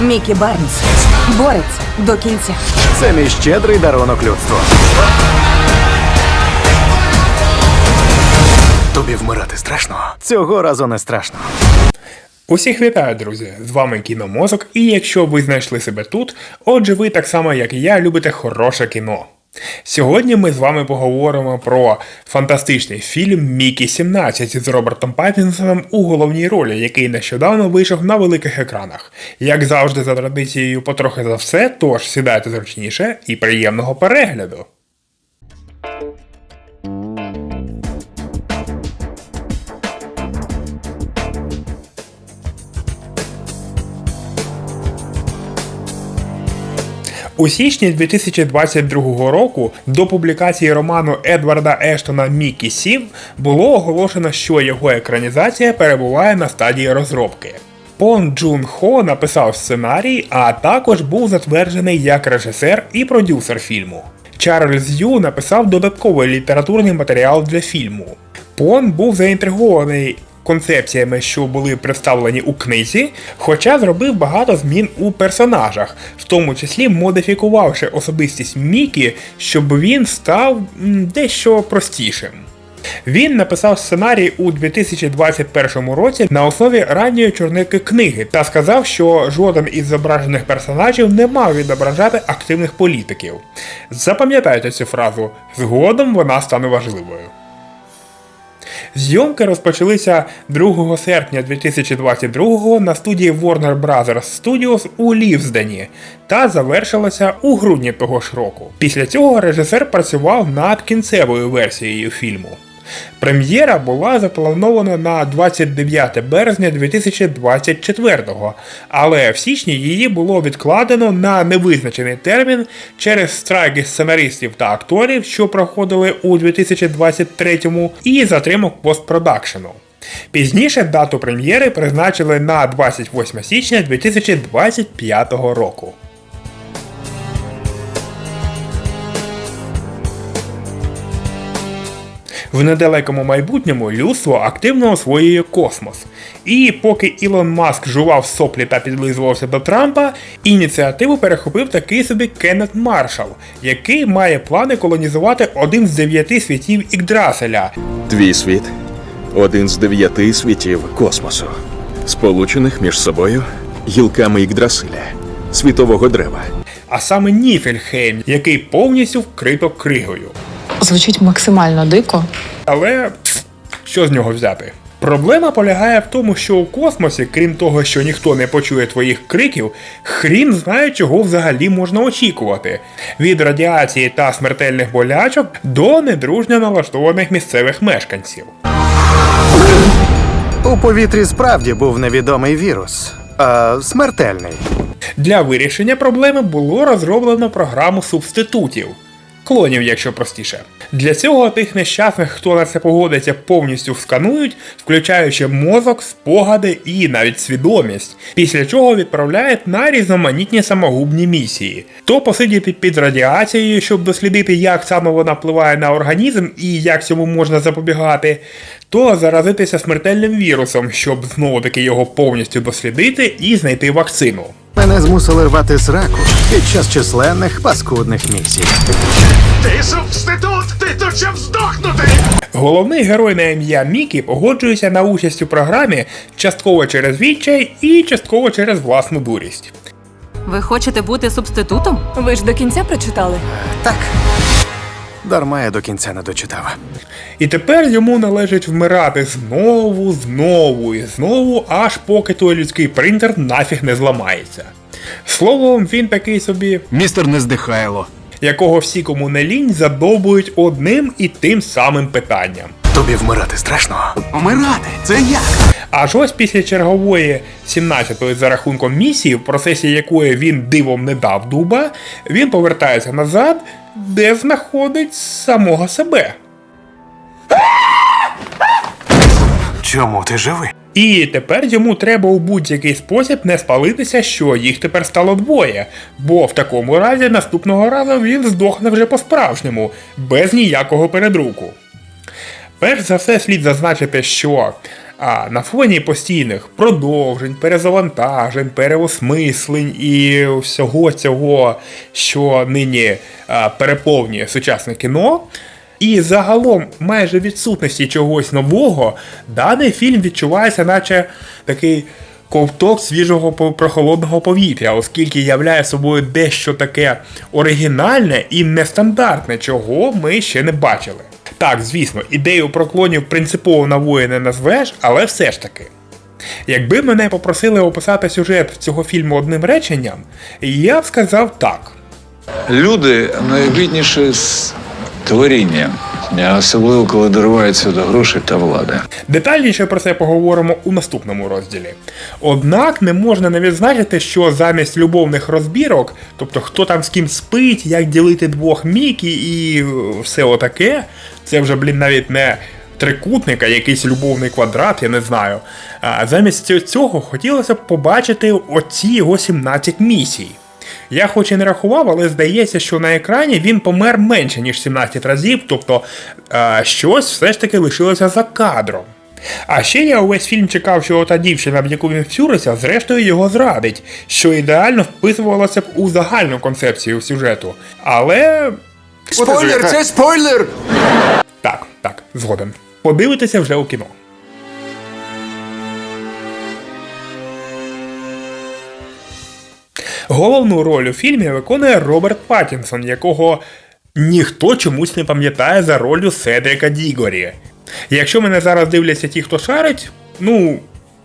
Мікі Барнс бореться до кінця. Це мій щедрий дарунок людству. Тобі вмирати страшно? Цього разу не страшно. Усіх вітаю, друзі! З вами Кіномозок, і якщо ви знайшли себе тут, отже, ви так само, як і я, любите хороше кіно. Сьогодні ми з вами поговоримо про фантастичний фільм Мікі 17 з Робертом Паттінсоном у головній ролі, який нещодавно вийшов на великих екранах. Як завжди, за традицією, потрохи за все, тож сідайте зручніше і приємного перегляду. У січні 2022 року до публікації роману Едварда Ештона Мікі 7 було оголошено, що його екранізація перебуває на стадії розробки. Пон Джун Хо написав сценарій, а також був затверджений як режисер і продюсер фільму. Чарльз Ю написав додатковий літературний матеріал для фільму. Пон був заінтригований концепціями, що були представлені у книзі, хоча зробив багато змін у персонажах, в тому числі модифікувавши особистість Мікі, щоб він став дещо простішим. Він написав сценарій у 2021 році на основі ранньої чорники книги та сказав, що жоден із зображених персонажів не мав відображати активних політиків. Запам'ятайте цю фразу, згодом вона стане важливою. Зйомки розпочалися 2 серпня 2022 на студії Warner Bros. Studios у Лівздені та завершилася у грудні того ж року. Після цього режисер працював над кінцевою версією фільму. Прем'єра була запланована на 29 березня 2024, але в січні її було відкладено на невизначений термін через страйки сценаристів та акторів, що проходили у 2023 і затримок постпродакшену. Пізніше дату прем'єри призначили на 28 січня 2025 року. В недалекому майбутньому людство активно освоює космос. І поки Ілон Маск жував соплі та підлизувався до Трампа, ініціативу перехопив такий собі Кеннет Маршал, який має плани колонізувати один з дев'яти світів Ікдраселя. Твій світ один з дев'яти світів космосу, сполучених між собою гілками Ікдрасиля, світового дерева. а саме Ніфельхейм, який повністю вкрито кригою. Звучить максимально дико. Але що з нього взяти? Проблема полягає в тому, що у космосі, крім того, що ніхто не почує твоїх криків, хрін знає, чого взагалі можна очікувати: від радіації та смертельних болячок до недружньо налаштованих місцевих мешканців. У повітрі справді був невідомий вірус. А, смертельний. Для вирішення проблеми було розроблено програму субститутів. Клонів, якщо простіше. Для цього тих нещасних, хто на це погодиться, повністю сканують, включаючи мозок, спогади і навіть свідомість, після чого відправляють на різноманітні самогубні місії. То посидіти під радіацією, щоб дослідити, як саме вона впливає на організм і як цьому можна запобігати, то заразитися смертельним вірусом, щоб знову таки його повністю дослідити і знайти вакцину. Мене змусили рвати сраку під час численних паскудних місій. Ти субститут! Ти тут щоб здохнути! Головний герой на ім'я Мікі погоджується на участь у програмі частково через відчай і частково через власну дурість. Ви хочете бути субститутом? Ви ж до кінця прочитали. Так. Дарма я до кінця не дочитав. І тепер йому належить вмирати знову, знову і знову, аж поки той людський принтер нафіг не зламається. Словом, він такий собі, Містер Нездихайло. якого всі кому не лінь задовбують одним і тим самим питанням. Тобі вмирати страшно? Вмирати? Це як? Аж ось після чергової 17-ї за рахунком місії, в процесі якої він дивом не дав дуба, він повертається назад, де знаходить самого себе. Чому ти живий? І тепер йому треба у будь-який спосіб не спалитися, що їх тепер стало двоє, бо в такому разі наступного разу він здохне вже по-справжньому, без ніякого передруку. Перш за все слід зазначити, що А на фоні постійних продовжень, перезавантажень, переосмислень і всього цього, що нині переповнює сучасне кіно. І загалом майже відсутності чогось нового, даний фільм відчувається, наче такий ковток свіжого прохолодного повітря, оскільки являє собою дещо таке оригінальне і нестандартне, чого ми ще не бачили. Так, звісно, ідею про клонів принципово новою не назвеш, але все ж таки. Якби мене попросили описати сюжет цього фільму одним реченням, я б сказав так. Люди найбідніше з творіння, а особливо коли дориваються до грошей та влади. Детальніше про це поговоримо у наступному розділі. Однак не можна не відзначити, що замість любовних розбірок, тобто хто там з ким спить, як ділити двох Мікі і е, все отаке, це вже, блін, навіть не трикутник, а якийсь любовний квадрат, я не знаю. А замість цього хотілося б побачити оці його 17 місій. Я хоч і не рахував, але здається, що на екрані він помер менше, ніж 17 разів, тобто е, щось все ж таки лишилося за кадром. А ще я увесь фільм чекав, що ота дівчина, в яку він втюрився, зрештою його зрадить, що ідеально вписувалося б у загальну концепцію сюжету. Але. Спойлер, це спойлер! Так, так, згоден. Подивитися вже у кіно. Головну роль у фільмі виконує Роберт Паттінсон, якого ніхто чомусь не пам'ятає за ролью Седрика Дігорі. Якщо мене зараз дивляться ті, хто шарить, ну,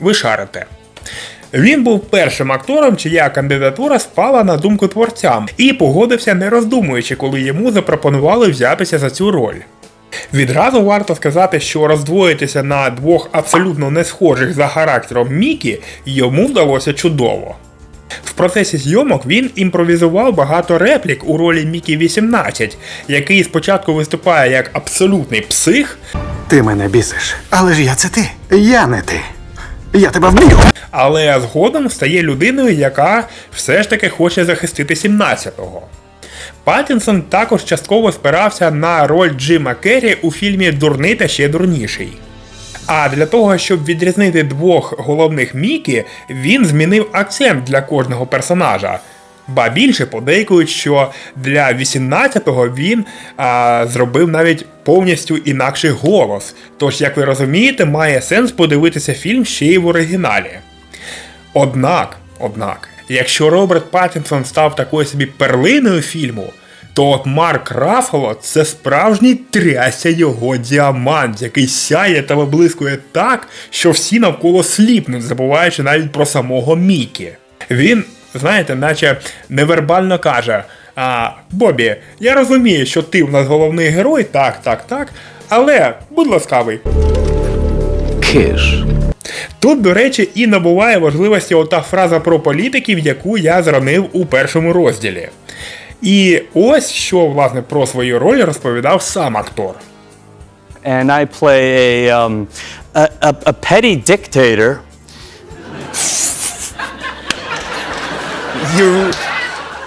ви шарите. Він був першим актором, чия кандидатура спала на думку творцям, і погодився не роздумуючи, коли йому запропонували взятися за цю роль. Відразу варто сказати, що роздвоїтися на двох абсолютно не схожих за характером Мікі йому вдалося чудово. В процесі зйомок він імпровізував багато реплік у ролі Мікі 18, який спочатку виступає як абсолютний псих, Ти мене бісиш. Але ж я це ти. Я не ти. Я тебе вб'ю. але згодом стає людиною, яка все ж таки хоче захистити 17-го. Паттінсон також частково спирався на роль Джима Керрі у фільмі Дурний та ще дурніший. А для того, щоб відрізнити двох головних Мікі, він змінив акцент для кожного персонажа. Ба більше подейкують, що для 18-го він а, зробив навіть повністю інакший голос. Тож, як ви розумієте, має сенс подивитися фільм ще й в оригіналі. Однак, однак, якщо Роберт Паттінсон став такою собі перлиною фільму, то от Марк Рафало це справжній трясся його діамант, який сяє та виблискує так, що всі навколо сліпнуть, забуваючи навіть про самого Мікі. Він, знаєте, наче невербально каже: а, Бобі, я розумію, що ти в нас головний герой, так, так, так, але будь ласкавий. Киш. Тут, до речі, і набуває важливості ота фраза про політиків, яку я зранив у першому розділі. І ось що, власне, про свою роль розповідав сам актор. and I play a, um, a, a, a petty dictator. you,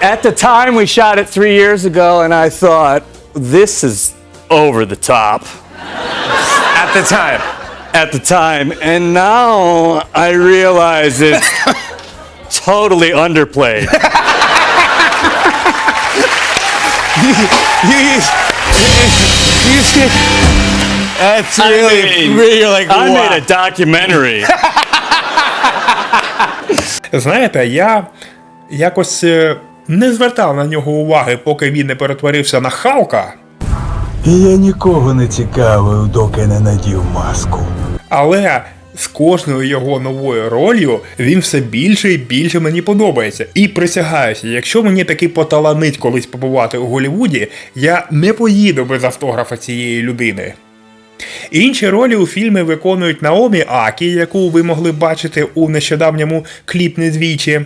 at the time, we shot it three years ago, and I thought, this is over the top. at the time. At the time. And now I realize it's totally underplayed. you see, that's really, really like I made a documentary. Знаєте, я якось е, не звертав на нього уваги, поки він не перетворився на Халка. І я нікого не цікавив, доки не надів маску. Але з кожною його новою ролью він все більше і більше мені подобається. І присягаюся, якщо мені таки поталанить колись побувати у Голлівуді, я не поїду без автографа цієї людини. Інші ролі у фільмі виконують Наомі Акі, яку ви могли бачити у нещодавньому кліпні двічі,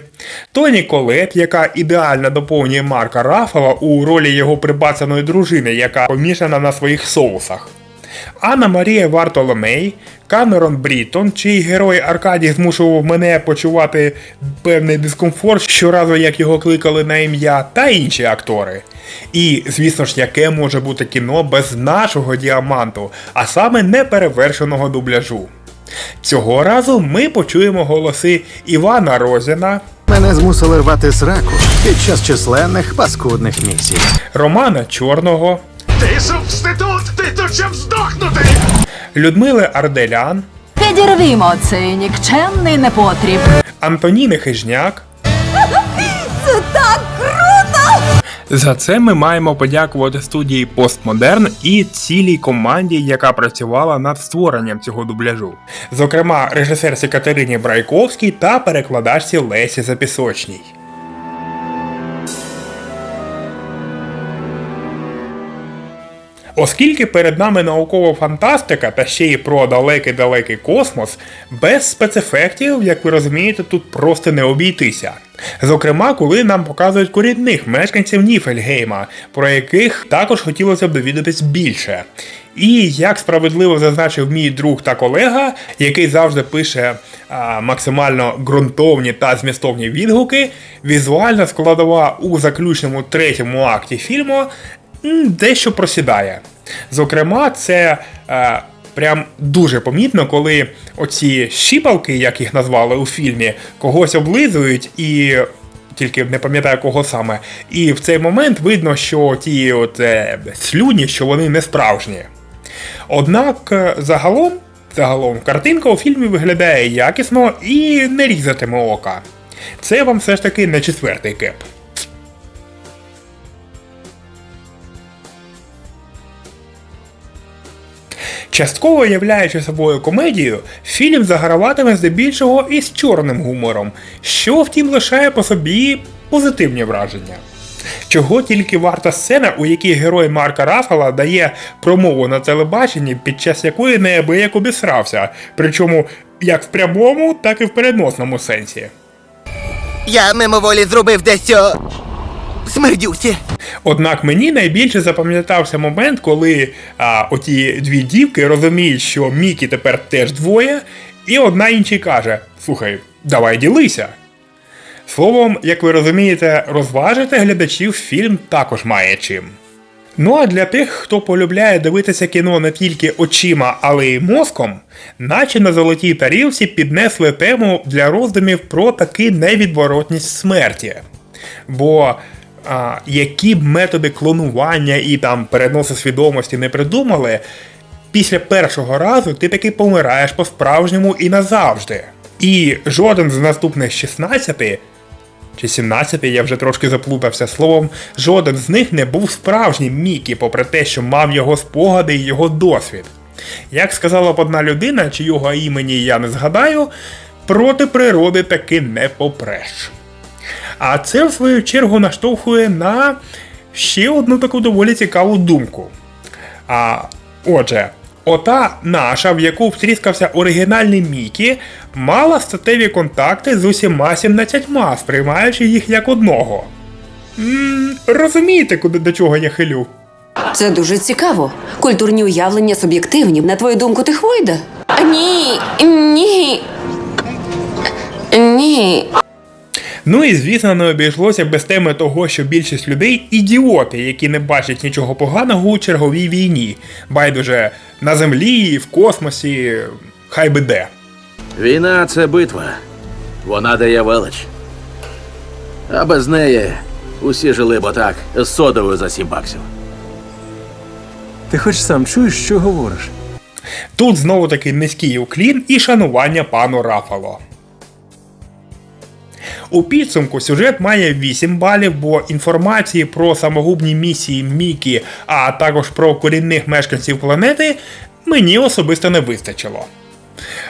Тоні Колет, яка ідеально доповнює Марка Рафала у ролі його прибацаної дружини, яка помішана на своїх соусах. Анна Марія Вартоломей, Камерон Брітон, чий герой Аркадій змушував мене почувати певний дискомфорт щоразу, як його кликали на ім'я, та інші актори. І, звісно ж, яке може бути кіно без нашого діаманту, а саме неперевершеного дубляжу. Цього разу ми почуємо голоси Івана Розіна, Мене змусили рвати сраку під час численних паскудних місій. Романа Чорного, Ти субститут! Ти тут щоб здохнути! Людмили Арделян, Підірвімо цей нікчемний непотріб. Антоніни Хижняк. Це так круто! За це ми маємо подякувати студії Постмодерн і цілій команді, яка працювала над створенням цього дубляжу. Зокрема, режисерці Катерині Брайковській та перекладачці Лесі Запісочній. Оскільки перед нами наукова фантастика та ще й про далекий-далекий космос, без спецефектів, як ви розумієте, тут просто не обійтися. Зокрема, коли нам показують корінних мешканців Ніфельгейма, про яких також хотілося б довідатись більше. І як справедливо зазначив мій друг та колега, який завжди пише а, максимально ґрунтовні та змістовні відгуки, візуальна складова у заключному третьому акті фільму дещо просідає. Зокрема, це е, прям дуже помітно, коли оці щіпалки, як їх назвали у фільмі, когось облизують і. Тільки не пам'ятаю кого саме. І в цей момент видно, що ті от, е, слюні, що вони не справжні. Однак е, загалом, загалом картинка у фільмі виглядає якісно і не різатиме ока. Це вам все ж таки не четвертий кеп. Частково являючи собою комедію, фільм заграватиме здебільшого із чорним гумором, що втім лишає по собі позитивні враження. Чого тільки варта сцена, у якій герой Марка Рафала дає промову на телебаченні, під час якої неабияк обісрався, причому як в прямому, так і в переносному сенсі. Я мимоволі зробив дещо. Смердюсі. Однак мені найбільше запам'ятався момент, коли а, оті дві дівки розуміють, що Мікі тепер теж двоє, і одна іншій каже: Слухай, давай ділися. Словом, як ви розумієте, розважити глядачів фільм також має чим. Ну а для тих, хто полюбляє дивитися кіно не тільки очима, але й мозком, наче на золотій тарілці піднесли тему для роздумів про таки невідворотність смерті. Бо а, які б методи клонування і там переносу свідомості не придумали, після першого разу ти таки помираєш по-справжньому і назавжди. І жоден з наступних 16 чи 17, я вже трошки заплутався словом, жоден з них не був справжнім Мікі, попри те, що мав його спогади і його досвід. Як сказала б одна людина, чийого імені я не згадаю, проти природи таки не попреш. А це, в свою чергу, наштовхує на ще одну таку доволі цікаву думку. А отже, ота наша, в яку втріскався оригінальний Мікі, мала статеві контакти з усіма 17, сприймаючи їх як одного. м розумієте, куди до чого я хилю? Це дуже цікаво. Культурні уявлення суб'єктивні. На твою думку, ти хвойда? Ні, ні. Ні. Ну і звісно, не обійшлося без теми того, що більшість людей ідіоти, які не бачать нічого поганого у черговій війні. Байдуже на землі, в космосі, хай би де. Війна це битва. Вона дає велич. А без неї усі жили б отак з содовою за сім баксів. Ти хоч сам чуєш, що говориш? Тут знову таки низький уклін і шанування пану Рафало. У підсумку сюжет має 8 балів, бо інформації про самогубні місії Мікі, а також про корінних мешканців планети мені особисто не вистачило.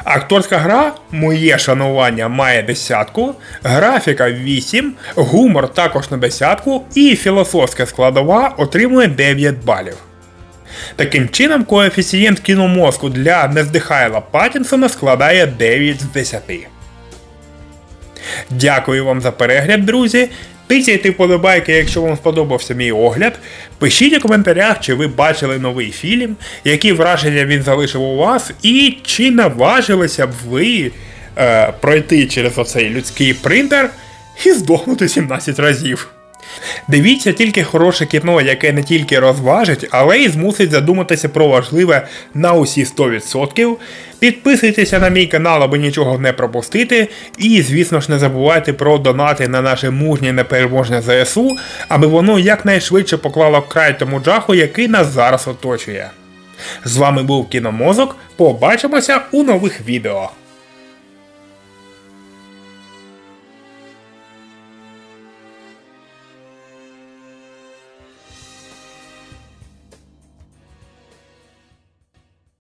Акторська гра, моє шанування, має десятку, графіка 8, гумор також на десятку, і філософська складова отримує 9 балів. Таким чином, коефіцієнт кіномозку для Нездихайла Паттінсона складає 9 з 10. Дякую вам за перегляд, друзі. Тисяйте вподобайки, якщо вам сподобався мій огляд. Пишіть у коментарях, чи ви бачили новий фільм, які враження він залишив у вас, і чи наважилися б ви е, пройти через оцей людський принтер і здохнути 17 разів. Дивіться тільки хороше кіно, яке не тільки розважить, але й змусить задуматися про важливе на усі 100%. Підписуйтеся на мій канал, аби нічого не пропустити. І, звісно ж, не забувайте про донати на наше мужнє непереможне ЗСУ, аби воно якнайшвидше поклало край тому жаху, який нас зараз оточує. З вами був Кіномозок. Побачимося у нових відео.